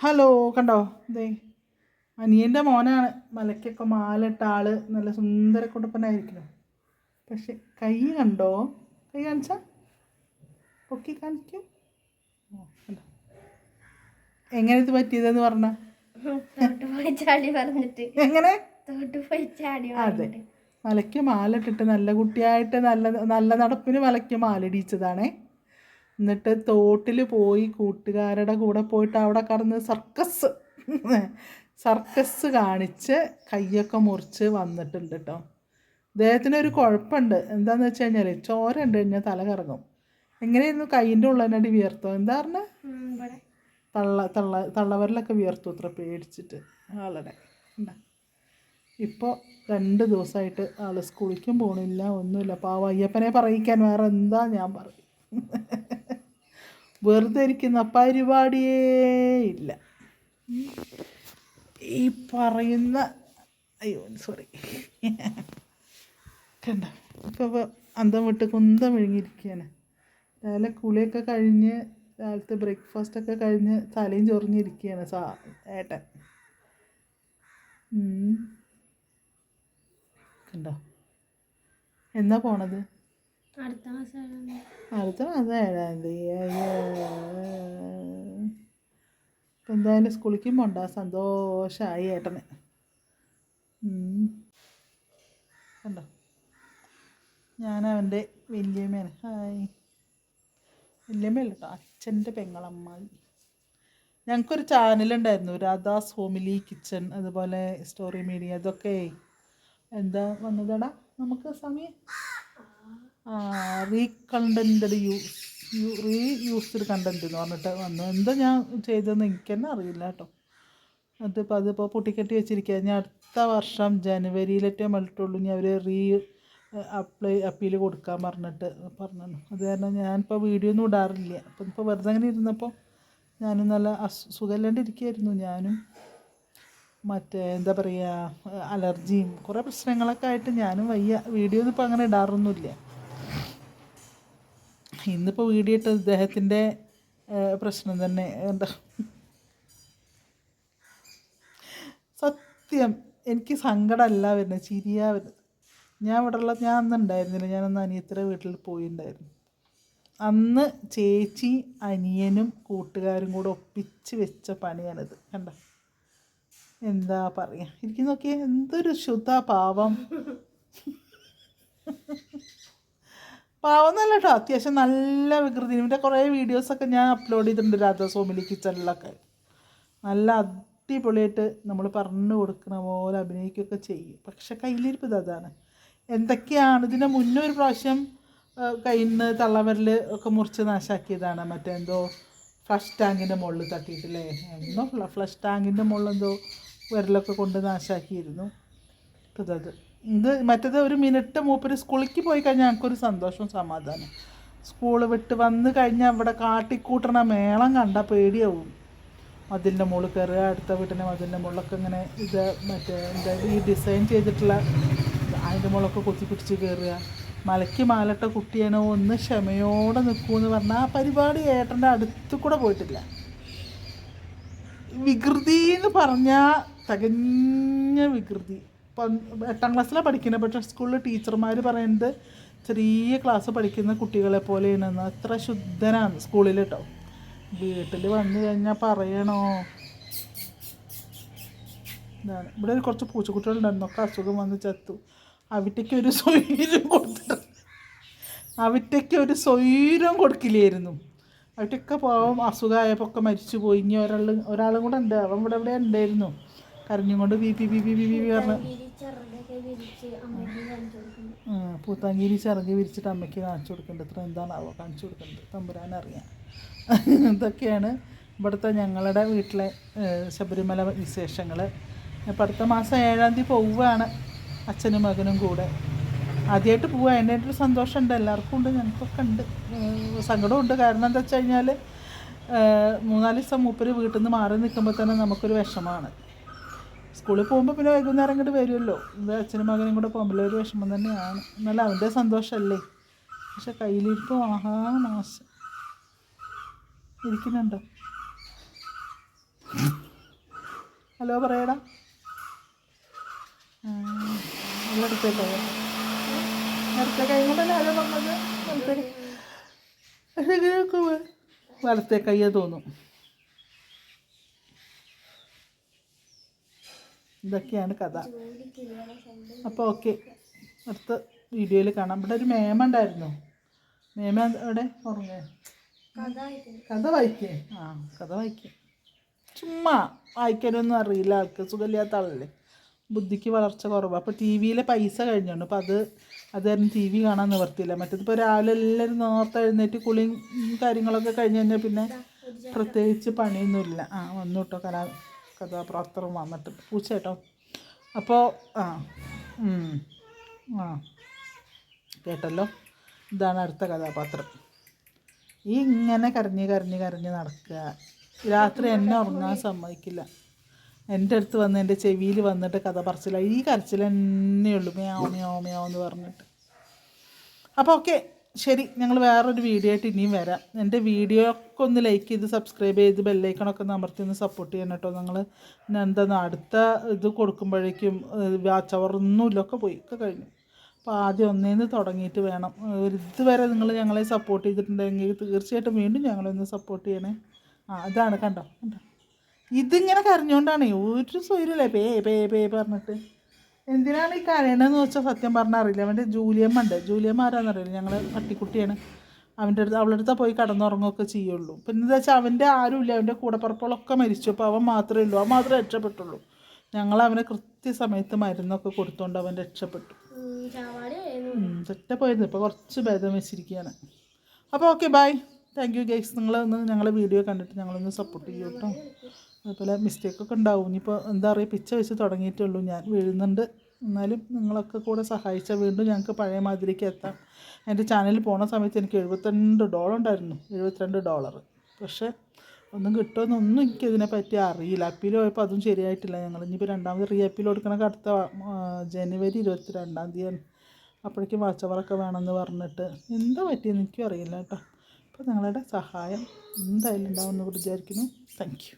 Hello കണ്ടോ? ദേ അനിയന്റെ മോനാണ്. മലയ്ക്കൊക്കെ മാലിട്ട ആൾ. നല്ല സുന്ദര കുടുംബനായിരിക്കണം പക്ഷെ കൈ കണ്ടോ? കൈ കാണിച്ച? പൊക്കി കാണിക്കും. കണ്ടോ? എങ്ങനെ ഇത് പറ്റിയതെന്ന് പറഞ്ഞ? എങ്ങനെ? അതെ. മലയ്ക്ക് മാലിട്ടിട്ട് നല്ല കുട്ടിയായിട്ട് നല്ല നല്ല നടപ്പിന് മലയ്ക്ക് മാലിടിച്ചതാണേ എന്നിട്ട് തോട്ടിൽ പോയി കൂട്ടുകാരുടെ കൂടെ പോയിട്ട് അവിടെ കടന്ന് സർക്കസ് സർക്കസ് കാണിച്ച് കയ്യൊക്കെ മുറിച്ച് വന്നിട്ടുണ്ട് കേട്ടോ അദ്ദേഹത്തിന് ഒരു കുഴപ്പമുണ്ട്. എന്താണെന്ന് വെച്ച് കഴിഞ്ഞാൽ ചോര ഉണ്ട് കഴിഞ്ഞാൽ തല കറങ്ങും. എങ്ങനെയായിരുന്നു കൈയിന്റെ ഉള്ളതിനടി വിയർത്തോ? എന്താ പറഞ്ഞ? തള്ള തള്ള തള്ളവരിലൊക്കെ വിയർത്തു അത്ര പേടിച്ചിട്ട് ആളുടെ ഉണ്ടാ ഇപ്പോൾ രണ്ട് ദിവസമായിട്ട് ആൾ സ്കൂളിലേക്കും പോകണില്ല ഒന്നുമില്ല. പാവ അയ്യപ്പനെ പറയിക്കാൻ വേറെ എന്താ ഞാൻ പറയും. വെറുതെ ഇരിക്കുന്ന പരിപാടിയേ ഇല്ല. ഈ പറയുന്ന അയ്യോ സോറി കണ്ട? ഇപ്പോൾ അന്തം വിട്ട് കുന്തം വിഴുങ്ങിയിരിക്കുകയാണ്. രാവിലെ കുളിയൊക്കെ കഴിഞ്ഞ് രാവിലത്തെ ബ്രേക്ക്ഫാസ്റ്റൊക്കെ കഴിഞ്ഞ് തലയും ചൊറിഞ്ഞിരിക്കുകയാണ് സാ ഏട്ടൻ. കണ്ടോ? എന്നാ പോണത്? അടുത്ത മാസം അടുത്ത ഏഴാം തീയതി എന്തായാലും സ്കൂളിക്കും പോണ്ട. സന്തോഷമായി ഏട്ടന്. കണ്ടോ? ഞാൻ അവന്റെ വല്യമ്മയാണ്. ഹായ്. വല്യമ്മയല്ല അച്ഛന്റെ പെങ്ങളമ്മായി. ഞങ്ങൾക്കൊരു ചാനലുണ്ടായിരുന്നു. രാധാസ് ഹോമിലി കിച്ചൺ അതുപോലെ സ്റ്റോറി മീഡിയ അതൊക്കെ. എന്താ വന്നതടാ? നമുക്ക് സമയം? റീകണ്ടന്റഡ് യൂസ് റീ യൂസ്ഡ് കണ്ടന്റ് എന്ന് പറഞ്ഞിട്ട് വന്നു. എന്താ ഞാൻ ചെയ്തതെന്ന് എനിക്ക് തന്നെ അറിയില്ല കേട്ടോ. അതിപ്പോൾ അതിപ്പോൾ പൊട്ടിക്കെട്ടി വെച്ചിരിക്കുക ഞാൻ അടുത്ത വർഷം ജനുവരിയിലേറ്റേ മലിട്ടുള്ളൂ ഇനി അവർ റീ അപ്ലൈ അപ്പീൽ കൊടുക്കാൻ പറഞ്ഞിട്ട് പറഞ്ഞു അത് കാരണം ഞാനിപ്പോൾ വീഡിയോ ഒന്നും ഇടാറില്ല. അപ്പം ഇപ്പോൾ വെറുതെ അങ്ങനെ ഇരുന്നപ്പോൾ ഞാനും നല്ല അസു സുഖമില്ലാണ്ടിരിക്കുകയായിരുന്നു ഞാനും മറ്റേ എന്താ പറയുക അലർജിയും കുറേ പ്രശ്നങ്ങളൊക്കെ ആയിട്ട് ഞാനും വയ്യ. വീഡിയോ ഒന്നും ഇപ്പോൾ അങ്ങനെ ഇടാറൊന്നുമില്ല. ഇന്നിപ്പോൾ വീഡിയോ ഇട്ട പ്രശ്നം തന്നെ എന്താ? സത്യം എനിക്ക് സങ്കടമല്ല വരുന്നത് ചിരിയാ വരുന്നത്. ഞാൻ ഇവിടെ ഉള്ള ഞാൻ അന്ന് ഉണ്ടായിരുന്നില്ല. ഞാനന്ന് അനിയത്തിയുടെ വീട്ടിൽ പോയിണ്ടായിരുന്നു. അന്ന് ചേച്ചി അനിയനും കൂട്ടുകാരും കൂടെ ഒപ്പിച്ച് വെച്ച പണിയാണിത്. കണ്ട? എന്താ പറയുക എനിക്ക് നോക്കിയാൽ എന്തൊരു ശുദ്ധ പാവം. പാവം എന്നല്ല കേട്ടോ അത്യാവശ്യം നല്ല വികൃതി ഇവന്റെ കുറേ വീഡിയോസൊക്കെ ഞാൻ അപ്ലോഡ് ചെയ്തിട്ടുണ്ട് രാധാസ്വാമിലി കിച്ചണിലൊക്കെ. നല്ല അടിപൊളിയായിട്ട് നമ്മൾ പറഞ്ഞു കൊടുക്കുന്ന പോലെ അഭിനയിക്കുകയൊക്കെ ചെയ്യും. പക്ഷെ കയ്യിലിരിപ്പ് ഇതാണ് എന്തൊക്കെയാണ്? ഇതിന് മുന്നേ ഒരു പ്രാവശ്യം കയ്യിൽ തള്ളവരൽ ഒക്കെ മുറിച്ച് നാശാക്കിയതാണ്. മറ്റേ എന്തോ ഫ്ലഷ് ടാങ്കിന്റെ മുകളിൽ തട്ടിയിട്ടില്ലേ? എന്തോ ഫ്ലഷ് ടാങ്കിന്റെ മുകളിൽ എന്തോ വിരലൊക്കെ കൊണ്ട് നാശാക്കിയിരുന്നു. ഇപ്പം ഇതത് ഇത് മറ്റേത് ഒരു മിനിറ്റ് മൂപ്പര് സ്കൂളിലേക്ക് പോയി കഴിഞ്ഞാൽ ഞങ്ങൾക്കൊരു സന്തോഷവും സമാധാനം സ്കൂൾ വിട്ട് വന്ന് കഴിഞ്ഞാൽ ഇവിടെ കാട്ടിക്കൂട്ടണ മേളം കണ്ടാൽ പേടിയാവും. മതിലിന്റെ മുകളിൽ കയറുക അടുത്ത വീട്ടിന്റെ മതിലിന്റെ മുകളിലൊക്കെ ഇങ്ങനെ ഇത് മറ്റേ എന്താ ഈ ഡിസൈൻ ചെയ്തിട്ടുള്ള അതിന്റെ മുകളിലൊക്കെ കുത്തി പിടിച്ച് കയറുക മലയ്ക്ക് മാലട്ട കുട്ടിയാണോ ഒന്ന് ക്ഷമയോടെ നിൽക്കുമെന്ന് പറഞ്ഞാൽ ആ പരിപാടി ഏട്ടന്റെ അടുത്ത് കൂടെ പോയിട്ടില്ല. വികൃതി എന്ന് പറഞ്ഞാൽ തികഞ്ഞ വികൃതി. എട്ടാം ക്ലാസ്സിലാണ് പഠിക്കുന്നത് പക്ഷേ സ്കൂളിൽ ടീച്ചർമാർ പറയുന്നത് ചെറിയ ക്ലാസ് പഠിക്കുന്ന കുട്ടികളെ പോലെയാണെന്ന്. അത്ര ശുദ്ധനാണ് സ്കൂളിൽ കേട്ടോ വീട്ടിൽ വന്നു കഴിഞ്ഞാൽ പറയണോ? ഇതാണ്. ഇവിടെ ഒരു കുറച്ച് പൂച്ചക്കുട്ടികളുണ്ടായിരുന്നു ഒക്കെ അസുഖം വന്ന് ചത്തു. അവിറ്റയ്ക്ക് ഒരു സ്വൈര്യം കൊടുത്തിട്ട് അവിറ്റയ്ക്ക് ഒരു സ്വൈര്യം കൊടുക്കില്ലായിരുന്നു. അവിറ്റൊക്കെ പാവം അസുഖമായപ്പോൾ ഒക്കെ മരിച്ചു പോയി ഇനി ഒരാൾ ഒരാളും കൂടെ ഉണ്ട്. അവൻ ഇവിടെ ഇവിടെ ഉണ്ടായിരുന്നു? കരഞ്ഞും കൊണ്ട് B P B P B B പറഞ്ഞ്. പൂത്താങ്കീരി ചിറകി വിരിച്ചിട്ട് അമ്മയ്ക്ക് കാണിച്ചു കൊടുക്കേണ്ടത് ഇത്ര എന്താണാവോ കാണിച്ചു കൊടുക്കേണ്ടത് തമ്പുരാനറിയാം ഇതൊക്കെയാണ് ഇവിടുത്തെ ഞങ്ങളുടെ വീട്ടിലെ ശബരിമല വിശേഷങ്ങൾ ഇപ്പം അടുത്ത മാസം ഏഴാം തീയതി പോവുകയാണ് അച്ഛനും മകനും കൂടെ. ആദ്യമായിട്ട് പോവുക. സന്തോഷം സന്തോഷമുണ്ട്. എല്ലാവർക്കും ഉണ്ട്. ഞങ്ങൾക്കൊക്കെ ഉണ്ട്. സങ്കടമുണ്ട്. കാരണം എന്താ വെച്ച് കഴിഞ്ഞാൽ മൂന്നാൽ ദിവസം മൂപ്പര് വീട്ടിൽ നിന്ന് മാറി നിൽക്കുമ്പോൾ തന്നെ നമുക്കൊരു വിഷമമാണ്. സ്കൂളിൽ പോകുമ്പോൾ പിന്നെ വൈകുന്നേരം ഇങ്ങോട്ട് വരുമല്ലോ ഇത് അച്ഛനും മകനും കൂടെ പോകുമ്പോൾ ഒരു വിഷമം തന്നെയാണ്. എന്നാലും അവന്റെ സന്തോഷമല്ലേ പക്ഷെ കയ്യിലിരിപ്പ് മോശം. ഇരിക്കുന്നുണ്ടോ? ഹലോ പറയടാ. അടുത്ത കൈ കൈ കൊണ്ടല്ലേ ഹലോ പറഞ്ഞത് വലത്തെ കൈ. വലത്തെ കയ്യെ തോന്നും. ഇതൊക്കെയാണ് കഥ. അപ്പോൾ ഓക്കെ. അടുത്ത വീഡിയോയിൽ കാണാം. ഇവിടെ ഒരു മേമ ഉണ്ടായിരുന്നു. മേമ അവിടെ ഉറങ്ങേ. കഥ വായിക്കേ. ആ കഥ വായിക്കേ. ചുമ്മാ വായിക്കാനൊന്നും അറിയില്ല. ആൾക്ക് സുഖമില്ലാത്ത ആളല്ലേ. ബുദ്ധിക്ക് വളർച്ച കുറവ്. അപ്പോൾ ടി വിയിലെ പൈസ കഴിഞ്ഞുണ്ട്. അപ്പോൾ അത് അത് ടി വി കാണാൻ നിവർത്തിയില്ല. മറ്റേതിപ്പോൾ രാവിലെ എല്ലാവരും നേരത്തെ എഴുന്നേറ്റ് കുളിയും കാര്യങ്ങളൊക്കെ കഴിഞ്ഞ് കഴിഞ്ഞാൽ പിന്നെ പ്രത്യേകിച്ച് പണിയൊന്നുമില്ല. ആ വന്നു കേട്ടോ. കലാ കഥാപ്രാപ്തറും വന്നിട്ട്. പൂച്ച കേട്ടോ അപ്പോൾ ആ ആ കേട്ടല്ലോ? ഇതാണ് അടുത്ത കഥാപാത്രം. ഈ ഇങ്ങനെ കരഞ്ഞ് കരഞ്ഞ് കരഞ്ഞ് നടക്കുക. രാത്രി എന്നെ ഉറങ്ങാൻ സമ്മതിക്കില്ല. എന്റെ അടുത്ത് വന്ന് എന്റെ ചെവിയിൽ വന്നിട്ട് കഥ പറച്ചില്ല ഈ കരച്ചിൽ തന്നെയുള്ളൂ മ്യാവ് മ്യാവ് മ്യാവ് എന്ന് പറഞ്ഞിട്ട്. അപ്പോൾ ഓക്കെ. ശരി ഞങ്ങൾ വേറൊരു വീഡിയോ ആയിട്ട് ഇനിയും വരാം. എന്റെ വീഡിയോ ഒക്കെ ഒന്ന് ലൈക്ക് ചെയ്ത് സബ്സ്ക്രൈബ് ചെയ്ത് ബെല്ലൈക്കണൊക്കെ ഒന്ന് അമർത്തി ഒന്ന് സപ്പോർട്ട് ചെയ്യണം കേട്ടോ. നിങ്ങൾ എന്താണ് അടുത്ത ഇത് കൊടുക്കുമ്പോഴേക്കും വാച്ച് അവർ ഒക്കെ പോയി ഒക്കെ കഴിഞ്ഞു. അപ്പോൾ ആദ്യം ഒന്നേന്ന് തുടങ്ങിയിട്ട് വേണം. ഇതുവരെ നിങ്ങൾ ഞങ്ങളെ സപ്പോർട്ട് ചെയ്തിട്ടുണ്ടെങ്കിൽ തീർച്ചയായിട്ടും വീണ്ടും ഞങ്ങളൊന്ന് സപ്പോർട്ട് ചെയ്യണേ. ആ അതാണ് കണ്ടോ? കണ്ടോ? ഇതിങ്ങനെ കരഞ്ഞുകൊണ്ടാണ് ഒരു സൂര്യല്ലേ പേ പേ പേ പറഞ്ഞിട്ട്. എന്തിനാണ് ഈ കരയണതെന്ന് വെച്ചാൽ സത്യം പറഞ്ഞാൽ അറിയില്ല. അവന്റെ ജൂലിയമ്മ ഉണ്ട് ജൂലിയമ്മ ആരാന്നറിയില്ല ഞങ്ങൾ പട്ടിക്കുട്ടിയാണ്. അവന്റെ അടുത്ത് അവളുടെ അടുത്ത് പോയി കടന്നുറങ്ങുകയൊക്കെ ചെയ്യുള്ളൂ. പിന്നെ എന്താ വെച്ചാൽ അവന്റെ ആരുമില്ല. അവന്റെ കൂടപ്പുറപ്പുകളൊക്കെ മരിച്ചു. അപ്പോൾ അവൻ മാത്രമേ ഉള്ളൂ. അവൻ മാത്രമേ രക്ഷപ്പെട്ടുള്ളൂ. ഞങ്ങൾ അവനെ കൃത്യസമയത്ത് മരുന്നൊക്കെ കൊടുത്തുകൊണ്ട് അവൻ രക്ഷപ്പെട്ടു. തെറ്റ പോയിരുന്നു. സെറ്റപ്പായിരുന്നു ഇപ്പോൾ കുറച്ച് ഭേദം വെച്ചിരിക്കുകയാണ് അപ്പോൾ okay bye. Thank you guys നിങ്ങൾ ഒന്ന് ഞങ്ങളെ വീഡിയോ കണ്ടിട്ട് ഞങ്ങളൊന്ന് സപ്പോർട്ട് ചെയ്യൂ കേട്ടോ. അതുപോലെ മിസ്റ്റേക്കൊക്കെ ഉണ്ടാവും. ഇനിയിപ്പോൾ എന്താ പറയുക പിച്ച വെച്ച് തുടങ്ങിയിട്ടേ ഉള്ളൂ. ഞാൻ വീഴുന്നുണ്ട്. എന്നാലും നിങ്ങളൊക്കെ കൂടെ സഹായിച്ചാൽ വീണ്ടും ഞങ്ങൾക്ക് പഴയ മാതിരിക്ക് എത്താം. എന്റെ ചാനലിൽ പോണ സമയത്ത് എനിക്ക് എഴുപത്തിരണ്ട് ഡോളർ ഉണ്ടായിരുന്നു. എഴുപത്തിരണ്ട് ഡോളർ പക്ഷേ ഒന്നും കിട്ടുമെന്നൊന്നും എനിക്കതിനെ പറ്റി അറിയില്ല. അപ്പീൽ പോയപ്പോൾ അതും ശരിയായിട്ടില്ല ഞങ്ങൾ ഇനിയിപ്പോൾ രണ്ടാമത് റീ അപ്പീൽ കൊടുക്കണമെങ്കിൽ അടുത്ത ജനുവരി ഇരുപത്തി രണ്ടാം തീയതി അപ്പോഴേക്കും വാച്ചവറൊക്കെ വേണമെന്ന് പറഞ്ഞിട്ട്. എന്താ പറ്റിയെന്ന് എനിക്കും അറിയില്ല കേട്ടോ. അപ്പോൾ നിങ്ങളുടെ സഹായം എന്തായാലും ഉണ്ടാവുമെന്ന് വിചാരിക്കുന്നു. താങ്ക്